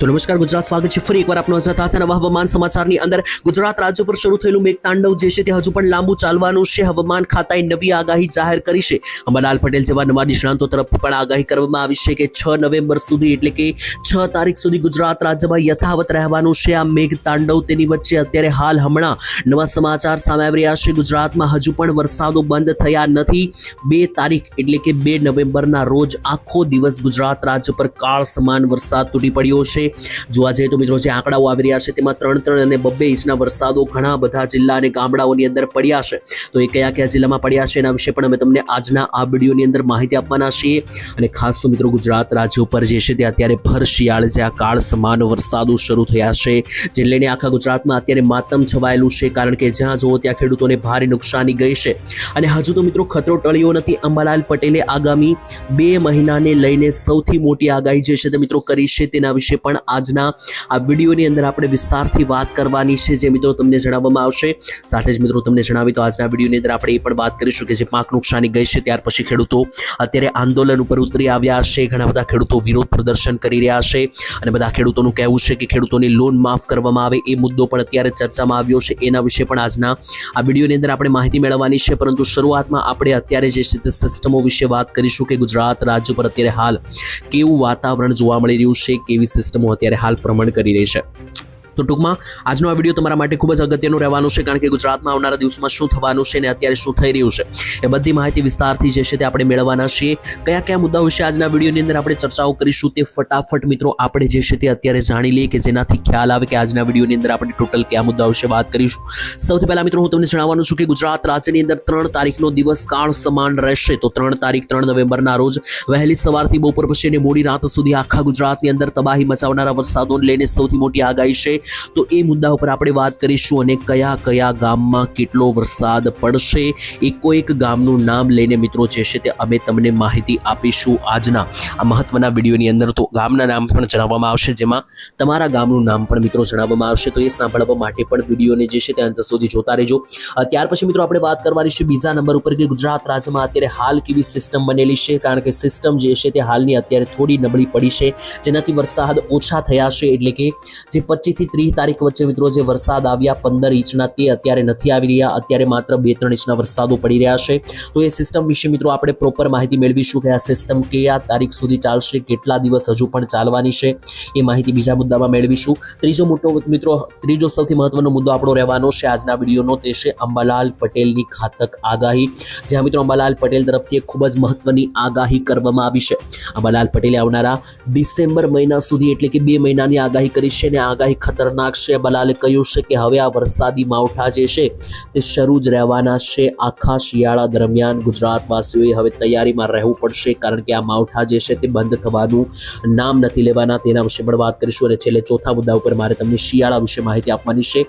તો નમસ્કાર, ગુજરાત સ્વાગત છે ફરી એકવાર આપનો હજરત તાજા નવા હવામાન સમાચારની અંદર. ગુજરાત રાજ્ય પર શરૂ થયેલું મેઘતાંડવ જે છે તે હજુ પણ લાંબુ ચાલવાનું છે. હવામાન ખાતાએ નવી આગાહી જાહેર કરી છે. અંબાલાલ પટેલ જેવા નવા નિષ્ણાંતો તરફથી પણ આગાહી કરવામાં આવી છે કે છ નવેમ્બર સુધી એટલે કે છ તારીખ સુધી ગુજરાત રાજ્યમાં યથાવત રહેવાનું છે આ મેઘતાંડવ. તેની વચ્ચે અત્યારે હાલ હમણાં નવા સમાચાર સામે આવી રહ્યા છે. ગુજરાતમાં હજુ પણ વરસાદો બંધ થયા નથી. બે તારીખ એટલે કે બે નવેમ્બરના રોજ આખો દિવસ ગુજરાત રાજ્ય પર કાળ સમાન વરસાદ તૂટી પડ્યો છે. જોવા જઈએ તો મિત્રો જે આંકડાઓ આવી રહ્યા છે તેમાં ત્રણ ત્રણ અને બબ્બે ઇંચના વરસાદો ઘણા બધા જિલ્લા અને ગામડાઓની અંદર પડ્યા છે. તો એ કયા કયા જિલ્લામાં પડ્યા છે એના વિશે પણ અમે તમને આજના આ વિડીયોની અંદર માહિતી આપવાના છીએ. અને ખાસ તો મિત્રો ગુજરાત રાજ્ય ઉપર જે છે તે અત્યારે ભર શિયાળ જે આ કાળ સમાન વરસાદો શરૂ થયા છે. જે લઈને આખા ગુજરાતમાં અત્યારે માતમ છવાયેલું છે. કારણ કે જ્યાં જુઓ ત્યાં ખેડૂતોને ભારે નુકસાની ગઈ છે. અને હજુ તો મિત્રો ખતરો ટળ્યો નથી. અંબાલાલ પટેલે આગામી બે મહિનાને લઈને સૌથી મોટી આગાહી જે છે તે મિત્રો કરી છે તેના વિશે પણ આજના આ વિડીયોની અંદર આપણે વિસ્તારથી વાત કરવાની છે જે મિત્રો તમને જણાવવામાં આવશે. સાથે જ મિત્રો તમને જણાવી તો આજના વિડીયોની અંદર આપણે એ પણ વાત કરીશું કે જે પાક નુકસાની ગઈ છે ત્યાર પછી ખેડૂતો અત્યારે આંદોલન ઉપર ઉતરી આવ્યા છે. ઘણા બધા ખેડૂતો વિરોધ પ્રદર્શન કરી રહ્યા છે અને બધા ખેડૂતોનું કહેવું છે કે ખેડૂતોની લોન માફ કરવામાં આવે એ મુદ્દો પણ અત્યારે ચર્ચામાં આવ્યો છે. એના વિશે પણ આજના આ વિડીયોની અંદર આપણે માહિતી મેળવવાની છે. પરંતુ શરૂઆતમાં આપણે અત્યારે જે સિસ્ટમો વિશે વાત કરીશું કે ગુજરાત રાજ્ય પર અત્યારે હાલ કેવું વાતાવરણ જોવા મળી રહ્યું છે, કેવી સિસ્ટમો અત્યારે હાલ ભ્રમણ કરી રહી છે. તો ટૂંકમાં આજનો આ વીડિયો તમારા માટે ખૂબ જ અગત્યનો રહેવાનો છે, કારણ કે ગુજરાતમાં આવનારા દિવસમાં શું થવાનું છે અને અત્યારે શું થઈ રહ્યું છે, એ બધી માહિતી વિસ્તારથી જે છે તે આપણે મેળવવાના છીએ. કયા કયા મુદ્દાઓ વિશે આજના વિડીયોની અંદર આપણે ચર્ચાઓ કરીશું તે ફટાફટ મિત્રો આપણે જે છે તે અત્યારે જાણી લઈએ કે જેનાથી ખ્યાલ આવે કે આજના વિડીયોની અંદર આપણે ટોટલ કયા મુદ્દાઓ વિશે વાત કરીશું. સૌથી પહેલા મિત્રો હું તમને જણાવવાનું છું કે ગુજરાત રાજ્યની અંદર ત્રણ તારીખનો દિવસ કાળ સમાન રહેશે. તો ત્રણ તારીખ ત્રણ નવેમ્બરના રોજ વહેલી સવારથી બપોર પછી અને મોડી રાત સુધી આખા ગુજરાતની અંદર તબાહી મચાવનારા વરસાદોને લઈને સૌથી મોટી આગાહી છે. તો એ મુદ્દા ઉપર આપણે વાત કરીશું અને કયા કયા ગામમાં કેટલો વરસાદ પડશે. એકો એક ગામનું નામ લઈને મિત્રો જે છે તે અમે તમને માહિતી આપીશું આજના આ મહત્વના વિડીયોની અંદર. તો ગામના નામ પણ જણાવવામાં આવશે, જેમાં તમારા ગામનું નામ પણ મિત્રો જણાવવામાં આવશે. તો એ સાંભળવા માટે પણ વિડીયોને જે છે તે અંત સુધી જોતા રહેજો. ત્યાર પછી મિત્રો આપણે વાત કરવાની છે બીજા નંબર ઉપર કે ગુજરાત રાજ્યમાં અત્યારે હાલ કેવી સિસ્ટમ બનેલી છે. કારણ કે સિસ્ટમ જે છે તે હાલની અત્યારે થોડી નબળી પડી છે. જેનાથી વરસાદ ઓછા થયા છે. એટલે કે જે પચીસથી ત્રીસ તારીખ વચ્ચે મિત્રો જે વરસાદ આવ્યા પંદર ઇંચના તે અત્યારે નથી આવી રહ્યા. અત્યારે માત્ર બે ત્રણ ઇંચના વરસાદો પડી રહ્યા છે. તો એ સિસ્ટમ વિશે મિત્રો આપણે પ્રોપર માહિતી મેળવીશું કે આ સિસ્ટમ કયા તારીખ સુધી ચાલશે, કેટલા દિવસ હજુ પણ ચાલવાની છે, એ માહિતી બીજા મુદ્દામાં મેળવીશું. ત્રીજો મોટો મિત્રો, ત્રીજો સૌથી મહત્વનો મુદ્દો આપણો રહેવાનો છે આજના વિડીયોનો તે છે અંબાલાલ પટેલની ઘાતક આગાહી. જ્યાં મિત્રો અંબાલાલ પટેલ તરફથી ખૂબ જ મહત્વની આગાહી કરવામાં આવી છે. અંબાલાલ પટેલે આવનારા ડિસેમ્બર મહિના સુધી એટલે કે બે મહિનાની આગાહી કરી છે અને આગાહી આગાહી ખતરનાક છે. બલાલે કહ્યું છે કે હવે આ વરસાદી માવઠા જે છે તે શરૂ જ રહેવાના છે. આખા શિયાળા દરમિયાન ગુજરાતવાસીઓએ હવે તૈયારીમાં રહેવું પડશે કારણ કે આ માવઠા જે છે તે બંધ થવાનું નામ નથી લેવાના. તેના વિશે પણ વાત કરીશું અને છેલ્લે ચોથા મુદ્દા ઉપર મારે તમને શિયાળા વિશે માહિતી આપવાની છે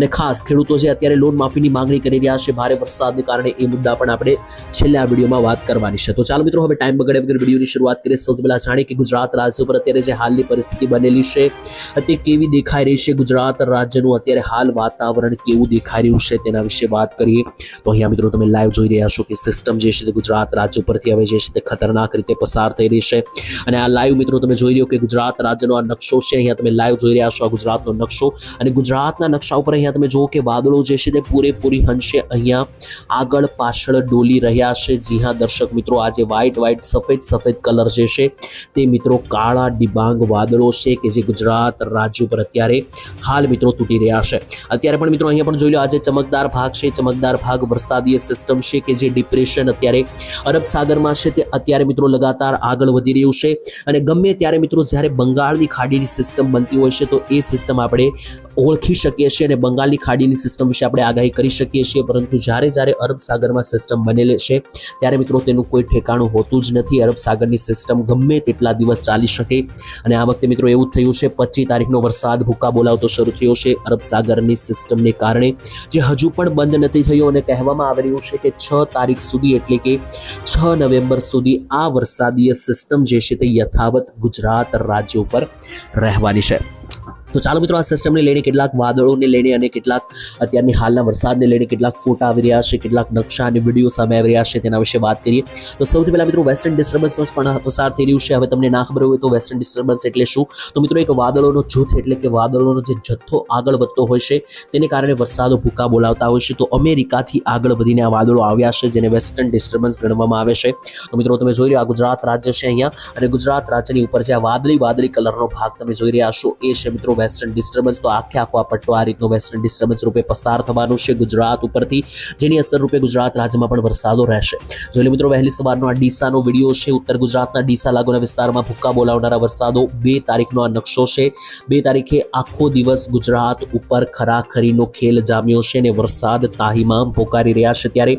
અને ખાસ ખેડૂતો જે અત્યારે લોન માફીની માંગણી કરી રહ્યા છે ભારે વરસાદને કારણે એ મુદ્દા પણ આપણે છેલ્લે વિડીયોમાં વાત કરવાની છે. તો ચાલો મિત્રો, હવે ટાઈમ બગડે વગર વિડીયોની શરૂઆત કરીએ. સૌથી પહેલાં જાણીએ કે ગુજરાત રાજ્ય પર અત્યારે જે હાલની પરિસ્થિતિ બનેલી છે, તે કેવી દેખાઈ રહી છે ગુજરાત રાજ્યનું અત્યારે હાલ વાતાવરણ કેવું દેખાઈ રહ્યું છે તેના વિશે વાત કરીએ. તો અહીંયા મિત્રો તમે લાઈવ જોઈ રહ્યા છો કે સિસ્ટમ જે છે તે ગુજરાત રાજ્ય ઉપરથી હવે જે છે તે ખતરનાક રીતે પસાર થઈ રહી છે. અને આ લાઈવ મિત્રો તમે જોઈ રહ્યો કે ગુજરાત રાજ્યનો આ નકશો છે, અહીંયા તમે લાઈવ જોઈ રહ્યા છો આ ગુજરાતનો નકશો. અને ગુજરાતના નકશા ઉપર અહીંયા તમે જુઓ કે વાદળો જે છે તે પૂરેપૂરી હંશે અહીંયા આગળ પાછળ ડોલી રહ્યા છે. જી હા, દર્શક મિત્રો આજે વ્હાઇટ વ્હાઇટ સફેદ સફેદ કલર જે છે તે મિત્રો કાળા ડિબાંગ વાદળો છે કે જે ગુજરાત રાજ્ય ઉપર અત્યારે હાલ મિત્રો તૂટી રહ્યા છે. અત્યારે પણ મિત્રો અહીંયા પણ જોઈ લો આજે ચમકદાર ભાગ છે. ચમકદાર ભાગ વરસાદીય સિસ્ટમ છે કે જે ડિપ્રેશન અત્યારે અરબ સાગરમાં છે તે અત્યારે મિત્રો લગાતાર આગળ વધી રહ્યું છે. અને ગમે ત્યારે મિત્રો જ્યારે બંગાળની ખાડીની સિસ્ટમ બનતી હોય છે તો એ સિસ્ટમ આપણે ઓળખી શકીએ છીએ અને બંગાળની ખાડીની સિસ્ટમ વિશે આપણે આગાહી કરી શકીએ છીએ. પરંતુ જ્યારે જ્યારે અરબ સાગરમાં સિસ્ટમ બનેલી છે, ત્યારે મિત્રો તેનું કોઈ ઠેકાણું હોતું જ નથી. અરબ સાગરની સિસ્ટમ ગમે તેટલા દિવસ ચાલી શકે. અને આ વખતે મિત્રો એવું થયું છે, પચીસ તારીખનો વરસાદ ભૂકા બોલાવતો શરૂ થયો છે. અરબ સાગરની સિસ્ટમને કારણે જે હજુ પણ બંધ નથી થયો અને કહેવામાં આવી રહ્યું છે કે છ તારીખ સુધી એટલે કે છ નવેમ્બર સુધી આ વરસાદીય સિસ્ટમ જે છે તે યથાવત ગુજરાત રાજ્ય ઉપર રહેવાની છે. તો ચાલો મિત્રો, આ સિસ્ટમને લઈને કેટલાક વાદળોને લઈને અને કેટલાક અત્યારની હાલના વરસાદને લઈને કેટલાક ફોટા આવી રહ્યા છે, કેટલાક નકશા અને વીડિયો સામે આવી રહ્યા છે તેના વિશે વાત કરીએ. તો સૌથી પહેલાં મિત્રો વેસ્ટર્ન ડિસ્ટર્બન્સ પણ પસાર થઈ રહ્યું છે. હવે તમને ના ખબર હોય તો વેસ્ટર્ન ડિસ્ટર્બન્સ એટલે શું? તો મિત્રો, એક વાદળોનો જૂથ એટલે કે વાદળોનો જે જથ્થો આગળ વધતો હોય છે, તેને કારણે વરસાદો ભૂકા બોલાવતા હોય છે. તો અમેરિકાથી આગળ વધીને આ વાદળો આવ્યા છે, જેને વેસ્ટર્ન ડિસ્ટર્બન્સ ગણવામાં આવે છે. તો મિત્રો, તમે જોઈ રહ્યા ગુજરાત રાજ્ય છે અહીંયા. અને ગુજરાત રાજ્યની ઉપર જે આ વાદળી વાદળી કલરનો ભાગ તમે જોઈ રહ્યા છો, એ છે મિત્રો વેસ્ટર્ન ડિસ્ટર્બન્સ તો આખે આખો આ પટ્ટો આ રીતનો વેસ્ટર્ન ડિસ્ટર્બન્સ રૂપે પસાર થવાનું છે ગુજરાત ઉપરથી, જેની અસર રૂપે ગુજરાત રાજ્યમાં પણ વરસાદો રહેશે. જોઈ મિત્રો, વહેલી સવારનો આ ડીસાનો વીડિયો છે, ઉત્તર ગુજરાતના ડીસા લાગુના વિસ્તારમાં ભૂક્કા બોલાવનારા વરસાદો, બે તારીખનો આ નકશો છે. બે તારીખે આખો દિવસ ગુજરાત ઉપર ખરાખરીનો ખેલ જામ્યો છે અને વરસાદ તાહીમામ પોકારી રહ્યા છે ત્યારે.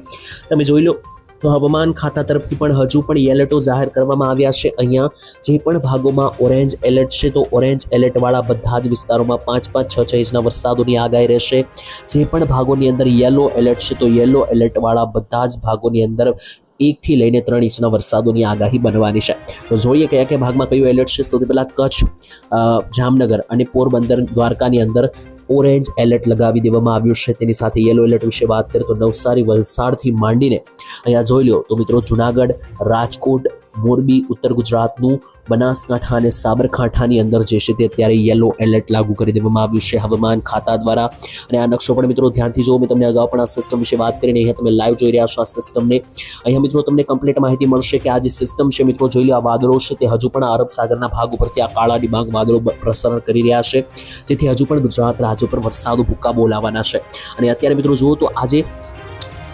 તમે જોઈ લો તો હવામાન ખાતા તરફથી પણ હજુ પણ એલર્ટો જાહેર કરવામાં આવ્યા છે. અહીંયા જે પણ ભાગોમાં ઓરેન્જ એલર્ટ છે, તો ઓરેન્જ એલર્ટવાળા બધા જ વિસ્તારોમાં પાંચ પાંચ છ છ ઇંચના વરસાદોની આગાહી રહેશે. જે પણ ભાગોની અંદર યલો એલર્ટ છે, તો યલો એલર્ટવાળા બધા જ ભાગોની અંદર એકથી લઈને ત્રણ ઇંચના વરસાદોની આગાહી બનવાની છે. તો જોઈએ કયા કયા ભાગમાં કયું એલર્ટ છે. સૌથી પહેલાં કચ્છ જામનગર અને પોરબંદર દ્વારકાની અંદર ઓરેન્જ એલર્ટ લગાવી દેવામાં આવ્યું છે. તેની સાથે યલો એલર્ટ વિશે વાત કરીએ તો નવસારી વલસાડથી માંડીને અહીંયા જોઈ લો તો મિત્રો જુનાગઢ, રાજકોટ મોરબી, ઉત્તર ગુજરાતનું બનાસકાંઠા અને સાબરકાંઠાની અંદર જે છે તે અત્યારે યલો એલર્ટ લાગુ કરી દેવામાં આવ્યું છે. હવામાન ખાતા દ્વારા અને આ નકશો પણ મિત્રો ધ્યાનથી જુઓ, મેં તમને અગાઉ પણ આ સિસ્ટમ વિશે વાત કરીને અહીંયા તમે લાઈવ જોઈ રહ્યા છો. આ સિસ્ટમને અહીંયા મિત્રો તમને કમ્પ્લીટ માહિતી મળશે કે આ જે સિસ્ટમ છે મિત્રો જોઈ લો, આ વાદળો છે તે હજુ પણ અરબ સાગરના ભાગ ઉપરથી આ કાળા ડિબાંગ વાદળો પ્રસરણ કરી રહ્યા છે. જેથી હજુ પણ ગુજરાત રાજ્ય પર વરસાદો ભૂક્કા બોલાવાના છે. અને અત્યારે મિત્રો જુઓ તો આજે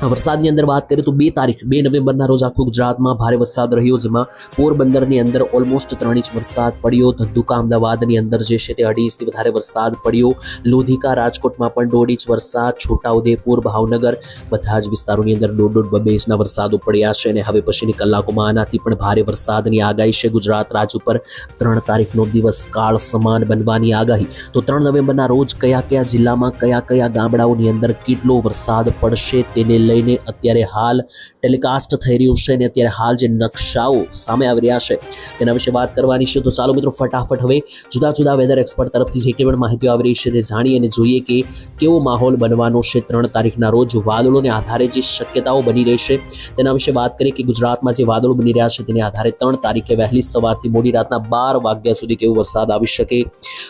વરસાદની અંદર વાત કરીએ તો બે તારીખ, બે નવેમ્બરના રોજ આખું ગુજરાતમાં ભારે વરસાદ રહ્યો, જેમાં પોરબંદરની અંદર ઓલમોસ્ટ ત્રણ ઇંચ વરસાદ પડ્યો. ધંધુકા અમદાવાદની અંદર જે છે તે અઢી ઇંચથી વધારે વરસાદ પડ્યો. લોધિકા, રાજકોટમાં પણ દોઢ ઇંચ વરસાદ. છોટાઉદેપુર, ભાવનગર બધા જ વિસ્તારોની અંદર દોઢ દોઢ બબે ઇંચના વરસાદો પડ્યા છે અને હવે પછીની કલાકોમાં આનાથી પણ ભારે વરસાદની આગાહી છે. ગુજરાત રાજ્ય ઉપર ત્રણ તારીખનો દિવસ કાળ સમાન બનવાની આગાહી. તો ત્રણ નવેમ્બરના રોજ કયા કયા જિલ્લામાં કયા કયા ગામડાઓની અંદર કેટલો વરસાદ પડશે તેને લઈને અત્યારે હાલ ટેલિકાસ્ટ થઈ રહ્યું છે અને અત્યારે હાલ જે નકશાઓ સામે આવી રહ્યા છે તેના વિશે વાત કરવાની છે. તો ચાલો મિત્રો, ફટાફટ હવે જુદા જુદા વેધર એક્સપર્ટ તરફથી જે કંઈ પણ માહિતીઓ આવી રહી છે તે જાણીએ અને જોઈએ કે કેવો માહોલ બનવાનો છે ત્રણ તારીખના રોજ વાદળોને આધારે જે શક્યતાઓ બની રહેશે તેના વિશે વાત કરીએ કે ગુજરાતમાં જે વાદળો બની રહ્યા છે તેને આધારે ત્રણ તારીખે વહેલી સવારથી મોડી રાતના બાર વાગ્યા સુધી કેવો વરસાદ આવી શકે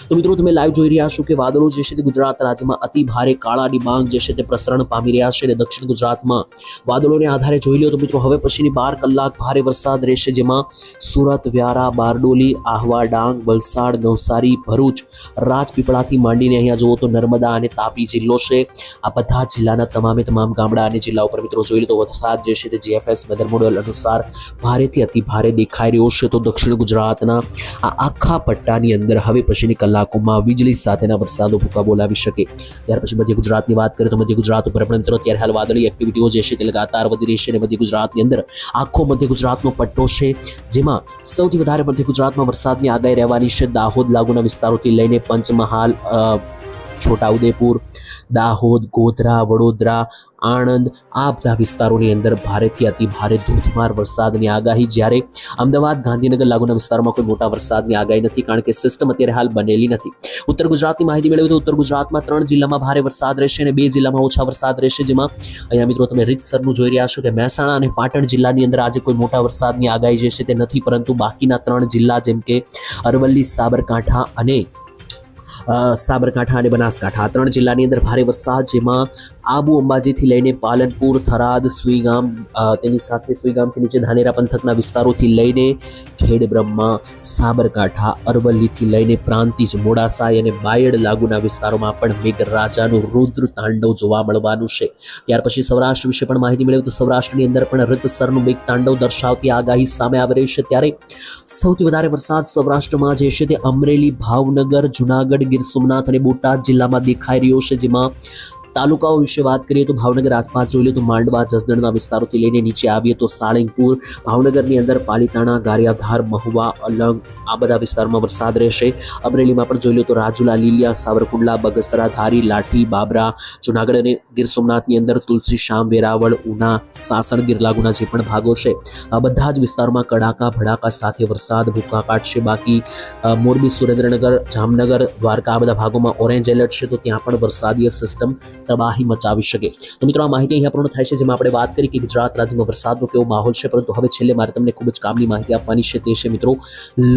તો મિત્રો તમે લાઈવ જોઈ રહ્યા છો કે વાદળો જે છે તે ગુજરાત રાજ્યમાં અતિ ભારે કાળા ડિબાંગ જે છે તે પ્રસરણ પામી રહ્યા છે અને દક્ષિણ ગુજરાતમાં વાદળોને આધારે જોઈ લો તો મિત્રો હવે પછીની બાર કલાક ભારે વરસાદ રહેશે જેમાં સુરત, વ્યારા, બારડોલી, આહવા, ડાંગ, વલસાડ, નવસારી, ભરૂચ, રાજપીપળાથી માંડીને અહીંયા જુઓ તો નર્મદા અને તાપી જિલ્લો છે. આ બધા જિલ્લાના તમામે તમામ ગામડા અને જિલ્લા ઉપર મિત્રો જોઈ લો તો વરસાદ જે છે તે જીએફએસ વેધર મોડેલ અનુસાર ભારેથી અતિ ભારે દેખાઈ રહ્યો છે. તો દક્ષિણ ગુજરાતના આ આખા પટ્ટાની અંદર હવે પછીની કલાકોમાં વીજળી સાથેના વરસાદો ભૂકા બોલાવી શકે. ત્યાર પછી મધ્ય ગુજરાતની વાત કરીએ તો મધ્ય ગુજરાત ઉપર પણ મિત્રો અત્યારે હાલ વાદળી એક્ટિવિટીઓ જે છે તે લગાતાર વધી રહી છે અને મધ્ય ગુજરાતની અંદર આખો મધ્ય ગુજરાતનો પટ્ટો છે, જેમાં સૌથી વધારે મધ્ય ગુજરાતમાં વરસાદની આગાહી રહેવાની છે. દાહોદ, લાગુના વિસ્તારોથી લઈને પંચમહાલ છોટાઉદેપુર, દાહોદ, ગોધરા, વડોદરા, આણંદ આ બધા વિસ્તારોની અંદર ભારેથી અતિ ભારે ધોધમાર વરસાદની આગાહી. જ્યારે અમદાવાદ, ગાંધીનગર લાગુના વિસ્તારમાં કોઈ મોટા વરસાદની આગાહી નથી કારણ કે સિસ્ટમ અત્યારે હાલ બનેલી નથી. ઉત્તર ગુજરાતની માહિતી મેળવી તો ઉત્તર ગુજરાતમાં ત્રણ જિલ્લામાં ભારે વરસાદ રહેશે અને બે જિલ્લામાં ઓછા વરસાદ રહેશે. જેમાં અહીંયા મિત્રો તમે રીતસરનું જોઈ રહ્યા છો કે મહેસાણા અને પાટણ જિલ્લાની અંદર આજે કોઈ મોટા વરસાદની આગાહી જે છે તે નથી. પરંતુ બાકીના ત્રણ જિલ્લા જેમ કે અરવલ્લી, સાબરકાંઠા અને સાબરકાંઠા અને બનાસકાંઠા. ત્રણ જિલ્લાની અંદર ભારે વરસાદ, જેમાં આબુ અંબાજીથી લઈને પાલનપુર, થરાદ, સુઈગામ તેની સાથે સુઈગામથી નીચે ધાનેરા પંથકના વિસ્તારોથી લઈને ખેડબ્રહ્મા સાબરકાંઠા, અરવલ્લીથી લઈને પ્રાંતિજ, મોડાસાઈ અને બાયડ લાગુના વિસ્તારોમાં પણ મેઘરાજાનું રુદ્ર તાંડવ જોવા મળવાનું છે. ત્યાર પછી સૌરાષ્ટ્ર વિશે પણ માહિતી મેળવી, તો સૌરાષ્ટ્રની અંદર પણ રીતસરનું મેઘ તાંડવ દર્શાવતી આગાહી સામે આવી રહી છે. ત્યારે સૌથી વધારે વરસાદ સૌરાષ્ટ્રમાં જે છે તે અમરેલી, ભાવનગર, જુનાગઢ ગીર સોમનાથ અને બોટાદ જિલ્લામાં દેખાઈ રહ્યો છે જેમાં તાલુકાઓ વિશે વાત કરીએ તો ભાવનગર આસપાસ જોઈ લો તો માંડવા, જસદણના વિસ્તારોથી લઈને નીચે આવીએ તો સાળંગપુર, ભાવનગરની અંદર પાલીતાણા, ગારિયાધાર, મહુવા, અલંગ આ બધા વિસ્તારમાં વરસાદ રહેશે. અમરેલીમાં પણ જોઈ લો તો રાજુલા, લીલિયા, સાવરકુંડલા, બગસરા, ધારી, લાઠી, બાબરા, જુનાગઢ અને ગીર સોમનાથની અંદર તુલસી, શામ, વેરાવળ, ઉના, સાસણ ગીર લાગુના જે પણ ભાગો છે, આ બધા જ વિસ્તારમાં કડાકા, ભડાકા સાથે વરસાદ ભૂકા કાઢશે બાકી મોરબી, સુરેન્દ્રનગર, જામનગર, દ્વારકા આ બધા ભાગોમાં ઓરેન્જ એલર્ટ છે તો ત્યાં પણ વરસાદીય સિસ્ટમ તબાહી મચાવી શકે. તો મિત્રો, આ માહિતી અહીંયા પૂર્ણ થાય છે. જેમાં આપણે વાત કરી કે ગુજરાત રાજ્યમાં વરસાદનો કેવો માહોલ છે, પરંતુ હવે છેલ્લે મારે તમને ખૂબ જ કામની માહિતી આપવાની છે તે છે મિત્રો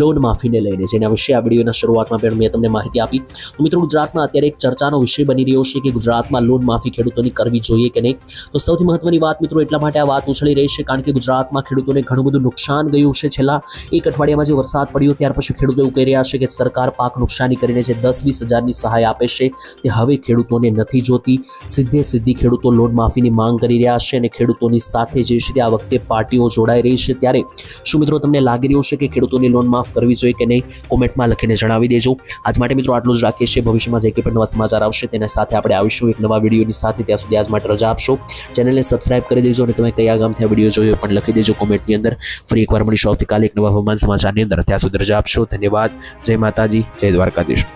લોન માફીને લઈને. જેના વિશે આ વિડીયોના શરૂઆતમાં પણ મેં તમને માહિતી આપી. તો મિત્રો, ગુજરાતમાં અત્યારે એક ચર્ચાનો વિષય બની રહ્યો છે કે ગુજરાતમાં લોન માફી ખેડૂતોની કરવી જોઈએ કે નહીં. તો સૌથી મહત્વની વાત મિત્રો, એટલા માટે આ વાત ઉછળી રહી છે, કારણ કે ગુજરાતમાં ખેડૂતોને ઘણું બધું નુકસાન ગયું છે. છેલ્લા એક અઠવાડિયામાં જે વરસાદ પડ્યો, ત્યાર પછી ખેડૂતો એવું કહી રહ્યા છે કે સરકાર પાક નુકસાની કરીને જે દસ વીસ હજારની સહાય આપે છે, તે હવે ખેડૂતોને નથી જોતી. સીધે સીધી ખેડૂતો લોન માફીની માંગ કરી રહ્યા છે અને ખેડૂતોની સાથે જે છે તે આ વખતે પાર્ટીઓ જોડાઈ રહી છે. ત્યારે શું મિત્રો તમને લાગી રહ્યું છે કે ખેડૂતોની લોન માફ કરવી જોઈએ કે નહીં? કોમેન્ટમાં લખીને જણાવી દેજો. આજ માટે મિત્રો આટલું જ રાખીએ છીએ. ભવિષ્યમાં જે કંઈ પણ નવા સમાચાર આવશે તેના સાથે આપણે આવીશું એક નવા વિડીયોની સાથે. ત્યાં સુધી આજ માટે રજા આપશો. ચેનલને સબસ્ક્રાઇબ કરી દેજો અને તમે કયા ગામથી આ વીડિયો જોયો પણ લખી દેજો કોમેન્ટની અંદર. ફરી એકવાર મળીશું આવતીકાલે એક નવા હવામાન સમાચારની અંદર. ત્યાં સુધી રજા આપશો. ધન્યવાદ. જય માતાજી. જય દ્વારકાધીશ.